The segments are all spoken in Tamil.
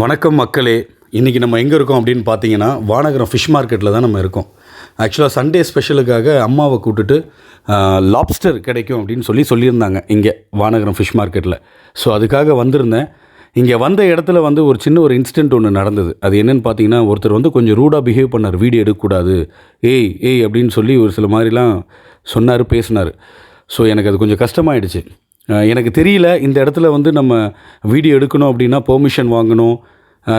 வணக்கம் மக்களே. இன்றைக்கி நம்ம எங்கே இருக்கோம் அப்படின்னு பார்த்தீங்கன்னா வானகரம் ஃபிஷ் மார்க்கெட்டில் தான் நம்ம இருக்கோம். ஆக்சுவலாக சண்டே ஸ்பெஷலுக்காக அம்மாவை கூப்பிட்டுட்டு லாப்ஸ்டர் கிடைக்கும் அப்படின்னு சொல்லி சொல்லியிருந்தாங்க இங்கே வானகரம் ஃபிஷ் மார்க்கெட்டில் ஸோ அதுக்காக வந்திருந்தேன். இங்கே வந்த இடத்துல வந்து ஒரு சின்ன ஒரு இன்சிடென்ட் ஒன்று நடந்தது. அது என்னென்னு பார்த்தீங்கன்னா ஒருத்தர் வந்து கொஞ்சம் ரூடாக பிஹேவ் பண்ணார். வீடியோ எடுக்கக்கூடாது. ஏய் ஏய் அப்படின்னு சொல்லி ஒரு சில மாதிரிலாம் சொன்னார் பேசினார். ஸோ எனக்கு அது கொஞ்சம் கஷ்டமாயிடுச்சு. எனக்கு தெரியல இந்த இடத்துல வந்து நம்ம வீடியோ எடுக்கணும் அப்படின்னா பெர்மிஷன் வாங்கணும்.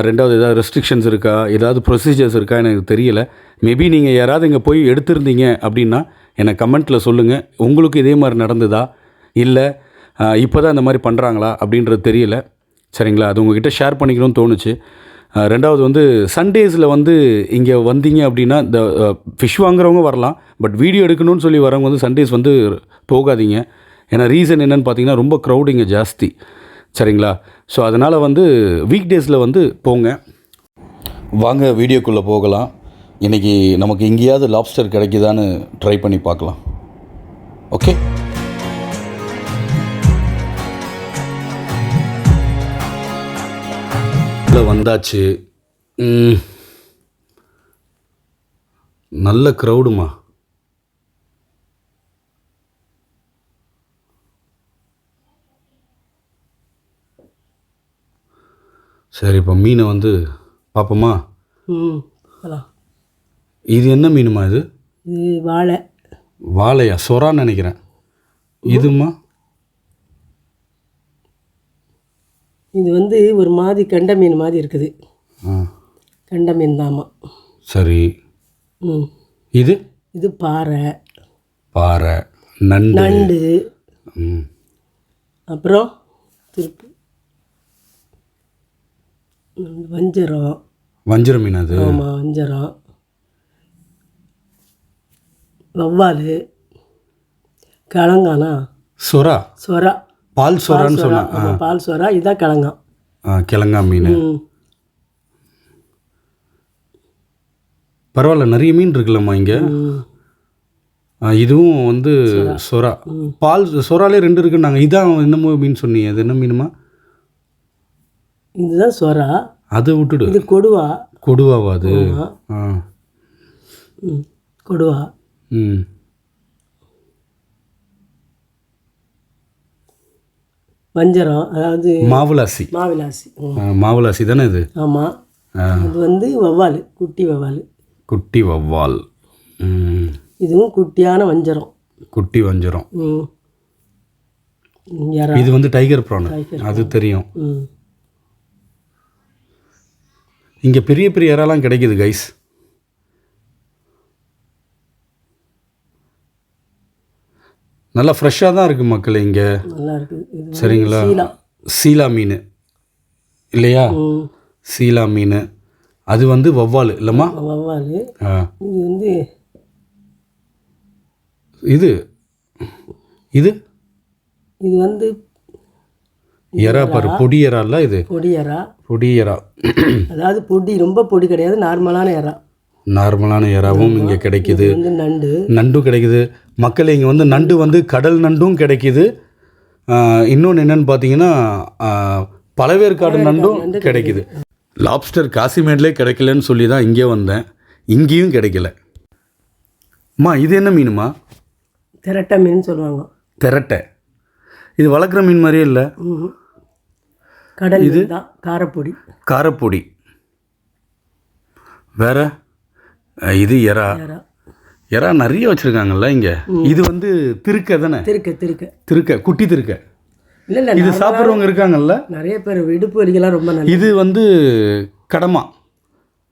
ரெண்டாவது ஏதாவது ரெஸ்ட்ரிக்ஷன்ஸ் இருக்கா? ஏதாவது ப்ரொசீஜர்ஸ் இருக்கா? எனக்கு தெரியல. மேபி நீங்கள் யாராவது இங்கே போய் எடுத்திருந்தீங்க அப்படின்னா எனக்கு கமெண்ட்டில் சொல்லுங்கள் உங்களுக்கு இதே மாதிரி நடந்ததா? இல்லை இப்போ தான் இந்த மாதிரி பண்ணுறாங்களா அப்படின்றது தெரியல. சரிங்களா? அது உங்ககிட்ட ஷேர் பண்ணிக்கணும்னு தோணுச்சு. ரெண்டாவது வந்து சண்டேஸில் வந்து இங்கே வந்தீங்க அப்படின்னா இந்த ஃபிஷ் வாங்குறவங்க வரலாம். பட் வீடியோ எடுக்கணும்னு சொல்லி வரவங்க வந்து சண்டேஸ் வந்து போகாதீங்க. ஏன்னா ரீசன் என்னென்னு பார்த்தீங்கன்னா ரொம்ப க்ரௌடிங்க ஜாஸ்தி. சரிங்களா? ஸோ அதனால் வந்து வீக் டேஸில் வந்து போங்க. வாங்க வீடியோக்குள்ளே போகலாம். இன்றைக்கி நமக்கு எங்கேயாவது லாப்ஸ்டர் கிடைக்குதான்னு ட்ரை பண்ணி பார்க்கலாம். ஓகே வந்தாச்சு. நல்ல க்ரௌடுமா சரி இப்போ மீனை வந்து பார்ப்போமா ம் போகலாம் இது என்ன மீனுமா இது? இது வாழை. வாழையா? சொரான்னு நினைக்கிறேன். இதுமா? இது வந்து ஒரு மாதிரி கெண்ட மீன் மாதிரி இருக்குது. ஆ. கெண்ட மீன் தாமா சரி. ம். இது? இது பாறை. பாறை. நண்டு. நண்டு. ம். அப்புறம் திருப்பி. வஞ்சரம். வஞ்சிர மீன் அது ஆமாம் வஞ்சரம். வவ்வால். கிழங்கானா? சொரா சொரா பால் சொரான்னு ஆமாம் பால் சொரா இதான் கிழங்காம். ஆ கிழங்கா மீன். பரவாயில்ல நிறைய மீன் இருக்குல்லம்மா இங்கே. இதுவும் வந்து சொரா பால் சொராலே ரெண்டு இருக்குன்னாங்க. இதான் என்னமோ மீன் சொன்னீங்க. அது என்ன மீனுமா இதுதான் சொரா அதை விட்டுடு. இது கொடுவா. கொடுவாவா அது கொடுவா. ம். வஞ்சரம் அதாவது மாவுலாசி. மாவிலாசி. மாவுலாசி தானே இது? ஆமாம். இது வந்து வவ்வால் குட்டி வவ்வால் குட்டி வவ்வால் ம். இதுவும் குட்டியான வஞ்சரம். குட்டி வஞ்சரம். இது வந்து டைகர் ப்ரான் அது தெரியும். ம். இங்கே பெரிய பெரிய இறாலாம் கிடைக்குது கைஸ் நல்லா ஃப்ரெஷ்ஷாக தான் இருக்குது மக்கள் இங்கே. சரிங்களா? சீலா. மீன். இல்லையா? சீலா மீன். அது வந்து வவ்வால் இல்லைம்மா? வவ்வால் இது வந்து இது? இது? இது வந்து எறா பாரு பொடி எறால இது? பொடி எறா. பொடி எறா. அதாவது பொடி ரொம்ப பொடி கிடையாது நார்மலான எறா. நார்மலான எறாவும் இங்கே கிடைக்குது. நண்டு. நண்டும் கிடைக்குது. மக்கள் இங்கே வந்து நண்டு வந்து கடல் நண்டும் கிடைக்குது. இன்னொன்று என்னன்னு பார்த்தீங்கன்னா ஆஹ், பழவேற்காடு நண்டும் கிடைக்குது. லாப்ஸ்டர் காசிமேட்லேயே கிடைக்கலன்னு சொல்லி தான் இங்கே வந்தேன். இங்கேயும் கிடைக்கல. அம்மா இது என்ன மீனுமா? திரட்ட மீன் சொல்லுவாங்க. திரட்டை. இது வளர்க்குற மீன் மாதிரியே இல்லை. கடல் தான் காரப்பொடி. காரப்பொடி. வேற? இது எறா. எறா. எறா நிறைய வச்சுருக்காங்கல்ல இங்கே. இது வந்து திருக்க தானே? திருக்க திருக்க. திருக்க குட்டி திருக்க. இல்லை இல்லை இது சாப்பிட்றவங்க இருக்காங்கல்ல? நிறைய பேர் இடுப்பு வலிக்கெல்லாம் ரொம்ப நல்லது. இது வந்து கடமா.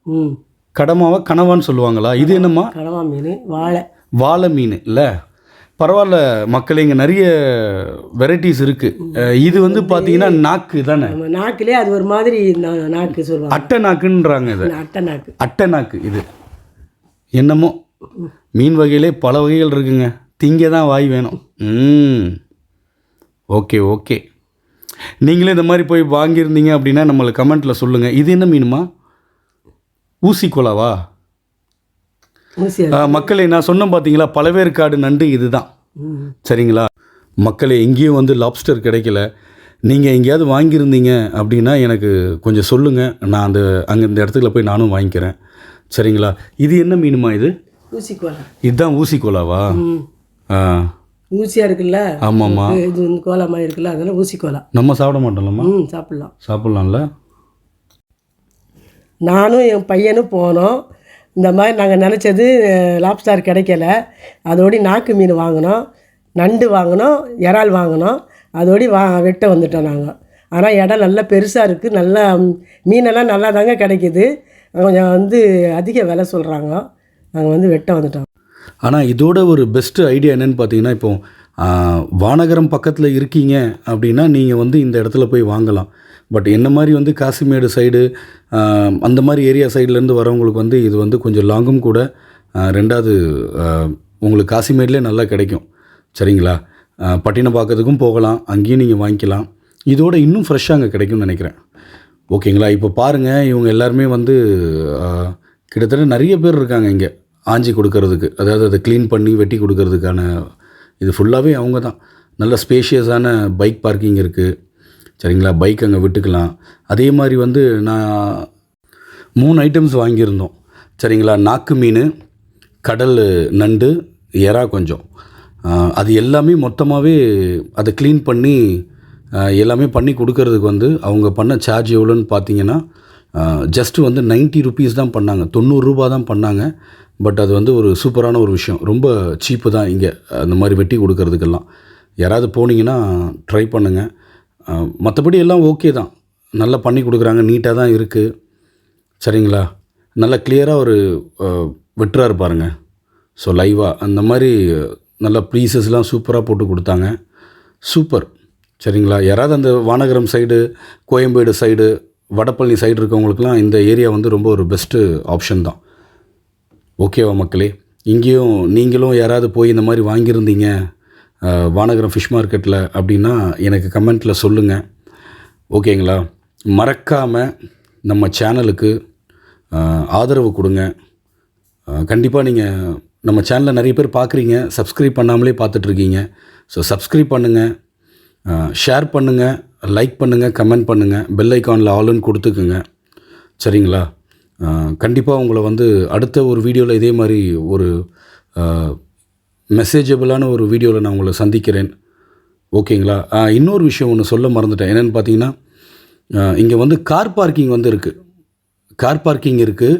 ம். கடமாவா கனவான்னு சொல்லுவாங்களா? இது என்னம்மா? கடவா மீன் வாழை. வாழை மீன் இல்லை? பரவாயில்ல மக்கள் இங்கே நிறைய வெரைட்டிஸ் இருக்குது இது வந்து பார்த்தீங்கன்னா நாக்கு தானே? நாக்கிலே அது ஒரு மாதிரி நாக்கு சொல்லுவாங்க. அட்டை நாக்குன்றாங்க இதை. அட்டை நாக்கு. அட்டை நாக்கு இது. என்னமோ? மீன் வகையிலே பல வகைகள் இருக்குங்க. திங்க தான் வாய் வேணும். ம். Okay okay. நீங்களே இந்த மாதிரி போய் வாங்கியிருந்தீங்க அப்படின்னா நம்மளை கமெண்ட்டில் சொல்லுங்கள் இது என்ன மீனுமா? ஊசி குலாவா? ஊசி ஆ, மக்களே நான் சொன்னேன் பார்த்தீங்களா பழவேற்காடு நண்டு இதுதான். சரிங்களா? மக்களே எங்கேயும் வந்து லாப்ஸ்டர் கிடைக்கல. நீங்கள் எங்கேயாவது வாங்கியிருந்தீங்க அப்படின்னா எனக்கு கொஞ்சம் சொல்லுங்கள் நான் அந்த அங்கே இந்த இடத்துல போய் நானும் வாங்கிக்கிறேன். சரிங்களா? இது என்ன மீனுமா இது? ஊசி கோலம் இதுதான் ஊசி கோலாவா ம். ஆ. ஊசியாக இருக்குல்ல? ஆமாம்மா. இது வந்து கோலா மாதிரி இருக்குல்ல அதனால ஊசி கோலா நம்ம சாப்பிட மாட்டோம்லம்மா. ம் சாப்பிட்லாம். சாப்பிட்லாம்ல. நானும் என் பையனும் போனோம். இந்த மாதிரி நாங்கள் நினச்சது லாப்ஸ்டார் கிடைக்கல. அதோடி நாக்கு மீன் வாங்கினோம். நண்டு வாங்கினோம். இறால் வாங்கினோம். அதோடி வா வெட்ட வந்துட்டோம் நாங்கள் ஆனால் இடம் நல்லா பெருசாக இருக்குது நல்லா மீனெல்லாம் நல்லா தாங்க கிடைக்கிது. கொஞ்சம் வந்து அதிக விலை சொல்கிறாங்க நாங்கள் வந்து வெட்ட வந்துட்டோம். ஆனால் இதோட ஒரு பெஸ்ட்டு ஐடியா என்னன்னு பார்த்தீங்கன்னா இப்போது வானகரம் பக்கத்தில் இருக்கீங்க அப்படின்னா நீங்கள் வந்து இந்த இடத்துல போய் வாங்கலாம். பட் என்ன மாதிரி வந்து காசிமேடு சைடு அந்த மாதிரி ஏரியா சைட்லேருந்து வரவங்களுக்கு வந்து இது வந்து கொஞ்சம் லாங்கும் கூட ரெண்டாவது உங்களுக்கு காசிமேட்லேயே நல்லா கிடைக்கும். சரிங்களா? பட்டினம் பார்க்கறதுக்கும் போகலாம் அங்கேயும் நீங்கள் வாங்கிக்கலாம். இதோட இன்னும் ஃப்ரெஷ்ஷாக அங்கே கிடைக்கும்னு நினைக்கிறேன். ஓகேங்களா? இப்போ பாருங்கள் இவங்க எல்லாருமே வந்து கிட்டத்தட்ட நிறைய பேர் இருக்காங்க இங்கே ஆஞ்சி கொடுக்கறதுக்கு. அதாவது அதை க்ளீன் பண்ணி வெட்டி கொடுக்கறதுக்கான இது ஃபுல்லாகவே அவங்க தான். நல்ல ஸ்பேஷியஸான பைக் பார்க்கிங் இருக்குது சரிங்களா? பைக் அங்கே விட்டுக்கலாம். அதே மாதிரி வந்து நான் மூணு ஐட்டம்ஸ் வாங்கியிருந்தோம். சரிங்களா? நாக்கு மீன் கடல் நண்டு எறா கொஞ்சம். அது எல்லாமே மொத்தமாகவே அதை க்ளீன் பண்ணி எல்லாமே பண்ணி கொடுக்கறதுக்கு வந்து அவங்க பண்ண சார்ஜ் எவ்வளோன்னு பார்த்தீங்கன்னா ஜஸ்ட்டு வந்து 90 ருபீஸ் தான் பண்ணாங்க. தொண்ணூறுரூபா தான் பண்ணாங்க. பட் அது வந்து ஒரு சூப்பரான ஒரு விஷயம். ரொம்ப சீப்பு தான் இங்கே. அந்த மாதிரி வெட்டி கொடுக்கறதுக்கெல்லாம். யாராவது போனீங்கன்னா ட்ரை பண்ணுங்கள் மற்றபடி எல்லாம் ஓகே தான். நல்லா பண்ணி கொடுக்குறாங்க நீட்டாக தான் இருக்குது சரிங்களா? நல்லா கிளியராக ஒரு அஹ், வெட்டுறாரு பாருங்க. ஸோ லைவாக அந்த மாதிரி நல்ல ப்ளீசஸ்லாம் சூப்பராக போட்டு கொடுத்தாங்க. சூப்பர் சரிங்களா? யாராவது அந்த Vanagaram side Koyambedu side Vadapalani side இருக்கவங்களுக்குலாம் இந்த ஏரியா வந்து ரொம்ப ஒரு பெஸ்ட்டு ஆப்ஷன் தான். ஓகேவா மக்களே? இங்கேயும் நீங்களும் யாராவது போய் இந்த மாதிரி வாங்கியிருந்தீங்க வானகரம் ஃபிஷ் மார்க்கெட்டில் அப்படின்னா எனக்கு கமெண்ட்டில் சொல்லுங்கள் ஓகேங்களா? மறக்காமல் நம்ம சேனலுக்கு ஆதரவு கொடுங்க. கண்டிப்பாக நீங்கள் நம்ம சேனலை நிறைய பேர் பார்க்குறீங்க சப்ஸ்கிரைப் பண்ணாமலே பார்த்துட்ருக்கீங்க ஸோ சப்ஸ்கிரைப் பண்ணுங்கள் ஷேர் பண்ணுங்கள் லைக் பண்ணுங்கள் கமெண்ட் பண்ணுங்கள் பெல் ஐக்கானில் ஆல்னு கொடுத்துக்குங்க. சரிங்களா? கண்டிப்பாக உங்களை வந்து அடுத்த ஒரு வீடியோவில் இதே மாதிரி ஒரு மெசேஜபிளான ஒரு வீடியோவில் நான் உங்களை சந்திக்கிறேன். ஓகேங்களா இன்னொரு விஷயம் ஒன்று சொல்ல மறந்துட்டேன். என்னென்னு பார்த்தீங்கன்னா இங்கே வந்து கார் பார்க்கிங் வந்து இருக்குது கார் பார்க்கிங் இருக்குது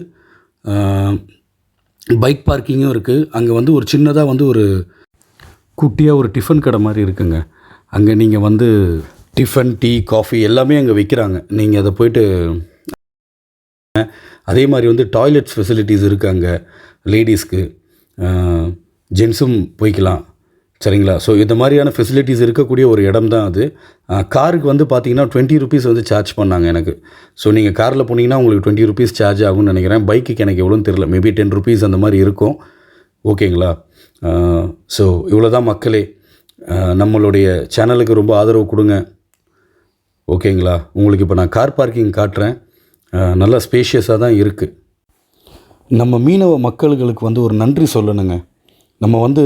பைக் பார்க்கிங்கும் இருக்குது அங்கே வந்து ஒரு சின்னதாக வந்து ஒரு குட்டியாக ஒரு டிஃபன் கடை மாதிரி இருக்குங்க. அங்கே நீங்கள் வந்து டிஃபன் டீ காஃபி எல்லாமே அங்கே விற்கிறாங்க நீங்கள் அதை போயிட்டு அதே மாதிரி வந்து டாய்லெட்ஸ் ஃபெசிலிட்டிஸ் இருக்குது அங்கே லேடிஸ்க்கு ஜென்ஸும் போய்க்கலாம். சரிங்களா? ஸோ இந்த மாதிரியான ஃபெசிலிட்டிஸ் இருக்கக்கூடிய ஒரு இடம் தான் அது காருக்கு வந்து பார்த்தீங்கன்னா டுவெண்ட்டி ருபீஸ் வந்து சார்ஜ் பண்ணாங்க எனக்கு. ஸோ நீங்கள் காரில் போனீங்கன்னா உங்களுக்கு டுவெண்ட்டி ருபீஸ் சார்ஜ் ஆகும்னு நினைக்கிறேன். பைக்குக்கு எனக்கு எவ்வளோன்னு தெரில மேபி டென் ருபீஸ் அந்த மாதிரி இருக்கும். ஓகேங்களா ஸோ இவ்வளோ தான் மக்களே. நம்மளுடைய சேனலுக்கு ரொம்ப ஆதரவு கொடுங்க. ஓகேங்களா உங்களுக்கு இப்போ நான் கார் பார்க்கிங் காட்டுறேன். நல்லா ஸ்பேஷியஸாக தான் இருக்குது நம்ம மீனவ மக்களுக்கு வந்து ஒரு நன்றி சொல்லணுங்க. நம்ம வந்து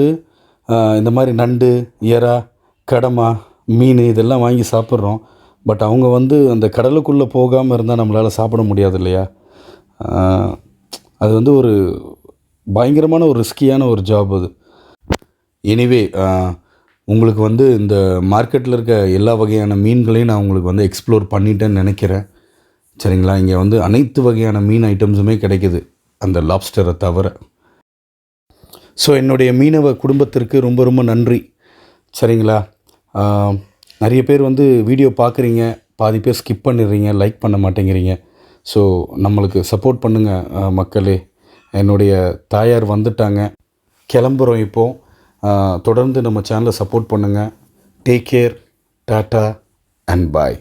இந்த மாதிரி நண்டு இறா கடமா மீன் இதெல்லாம் வாங்கி சாப்பிட்றோம். பட் அவங்க வந்து அந்த கடலுக்குள்ளே போகாமல் இருந்தால் நம்மளால் சாப்பிட முடியாது இல்லையா? அது வந்து ஒரு பயங்கரமான ஒரு ரிஸ்கியான ஒரு ஜாப் அது. எனிவே உங்களுக்கு வந்து இந்த மார்க்கெட்டில் இருக்க எல்லா வகையான மீன்களையும் நான் உங்களுக்கு வந்து எக்ஸ்ப்ளோர் பண்ணிட்டேன்னு நினைக்கிறேன். சரிங்களா? இங்கே வந்து அனைத்து வகையான மீன் ஐட்டம்ஸுமே கிடைக்குது. அந்த லாப்ஸ்டரை தவிர. ஸோ என்னுடைய மீனவ குடும்பத்திற்கு ரொம்ப ரொம்ப நன்றி. சரிங்களா? நிறைய பேர் வந்து வீடியோ பார்க்குறீங்க பாதி பேர் ஸ்கிப் பண்ணிடுறீங்க லைக் பண்ண மாட்டேங்கிறீங்க. ஸோ நம்மளுக்கு சப்போர்ட் பண்ணுங்கள் மக்களே. என்னுடைய தாயார் வந்துட்டாங்க. கிளம்புறோம் இப்போது தொடர்ந்து நம்ம சேனலை சப்போர்ட் பண்ணுங்கள் take care tata and bye